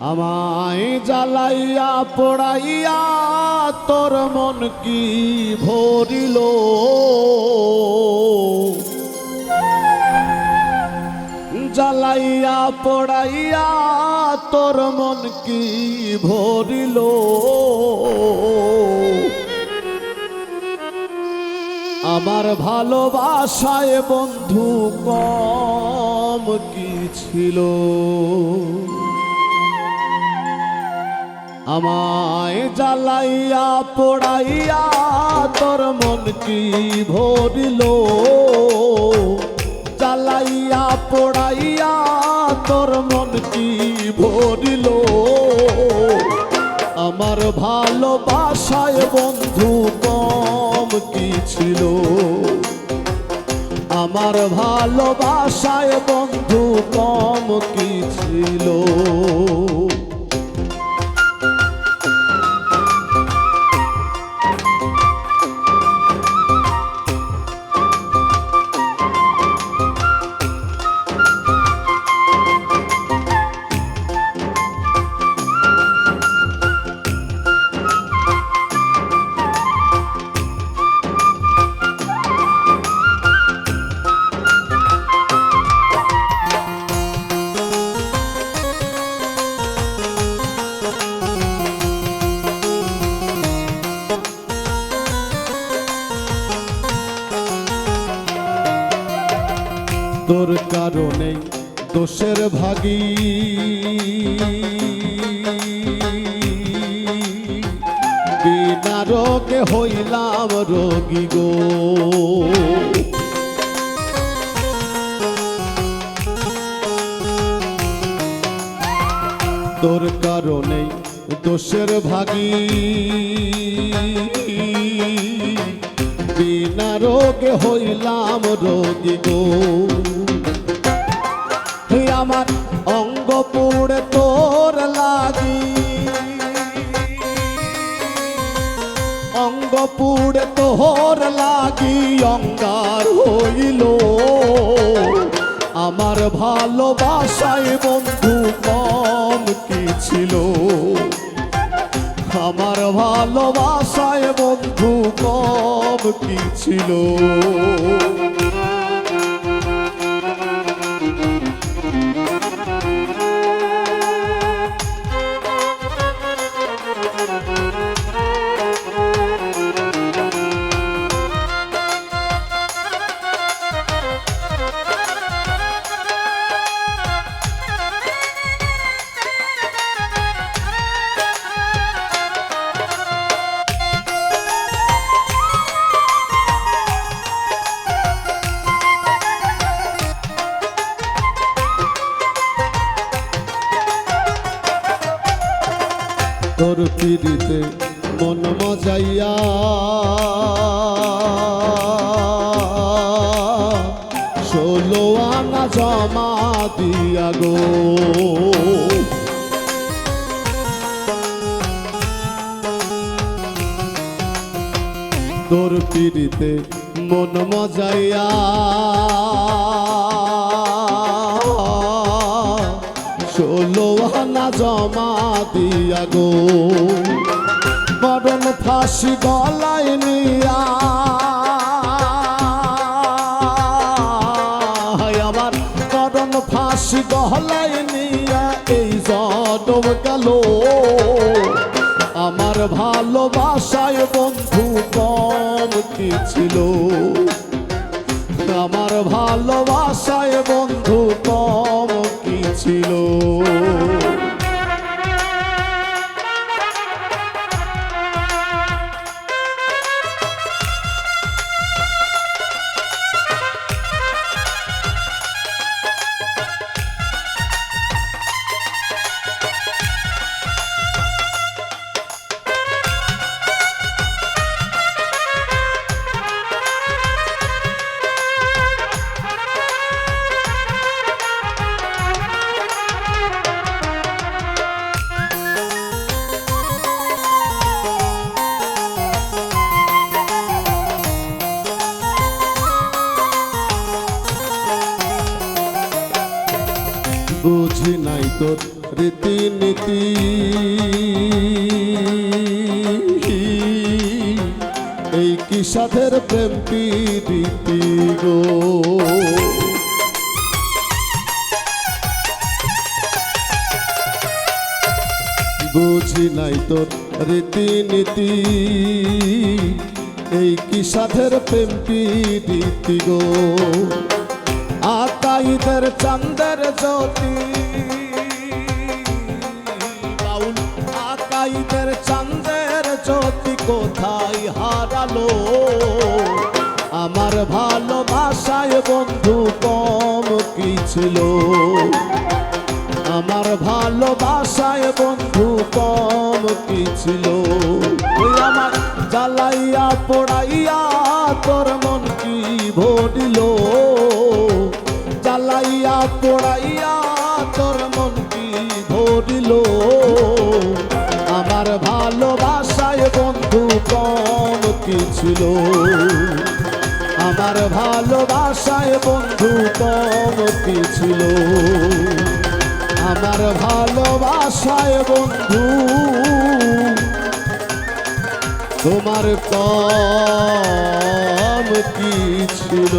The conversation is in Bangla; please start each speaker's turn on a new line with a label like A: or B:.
A: আমায় জ্বালাইয়া, পড়াইয়া, তোর মন কি ভরিল? জ্বালাইয়া, পড়াইয়া, তোর মন কি ভরিল? আমার ভালোবাসায় বন্ধু কম কি ছিল? আমায় জ্বালাইয়া, পোড়াইয়া, তোর মন কি ভরিল? জ্বালাইয়া, পোড়াইয়া, তোর মন কি ভরিল? আমার ভালোবাসায় বন্ধু কম কি ছিল? আমার ভালোবাসায় বন্ধু কম কি ছিল? তোর কারণে দোষের ভাগী। বিনা রোগে হইলাম রোগী গো। তোর কারণে দোষের ভাগী। বিনা রোগে হইলাম রোগী গো। আমার অঙ্গ পুড়ে তোর লাগি। অঙ্গ পুড়ে তোর লাগি, অঙ্গার হইল। আমার ভালোবাসায় বন্ধু কম কি ছিল? আমার ভালোবাসায় বন্ধু কম কি ছিল? তোর পিড়িতে মন মজাইয়া। ষোলো আনা জমা দিয়া গো। তোর পিড়িতে মন মজাইয়া। ষোলো আনা জমা দিয়া গো। মরণ ফাঁসি গলায় নিয়া। আমার মরণ ফাঁসি গলায় নিয়া এই জনম গেল। আমার ভালোবাসায় বন্ধু কম কি ছিল? আমার ভালোবাসায় বন্ধু কম কি ছিল? বুঝি নাই তোর রীতিনীতি। এই কি সাধের প্রেম রীতি গো? বুঝি নাই তোর রীতিনীতি। এই কি সাধের প্রেম রীতি গো? আকাইদের চন্দের জ্যোতি। বাউল আকাইদের চন্দের জ্যোতি কোথায় হারালো? আমার ভালোবাসায় বন্ধু কম কি ছিল? আমার ভালোবাসায় বন্ধু কম কি ছিল? আমার জ্বালাইয়া পড়াইয়া তোর মন কি ভরিল? জ্বালাইয়া, পড়াইয়া তোর কি ভরিল আমার ভালোবাসায় বন্ধু কম কি ছিল? আমার ভালোবাসায় বন্ধু কম কি ছিল? আমার ভালোবাসায় বন্ধু, তোমার কম কি ছিল?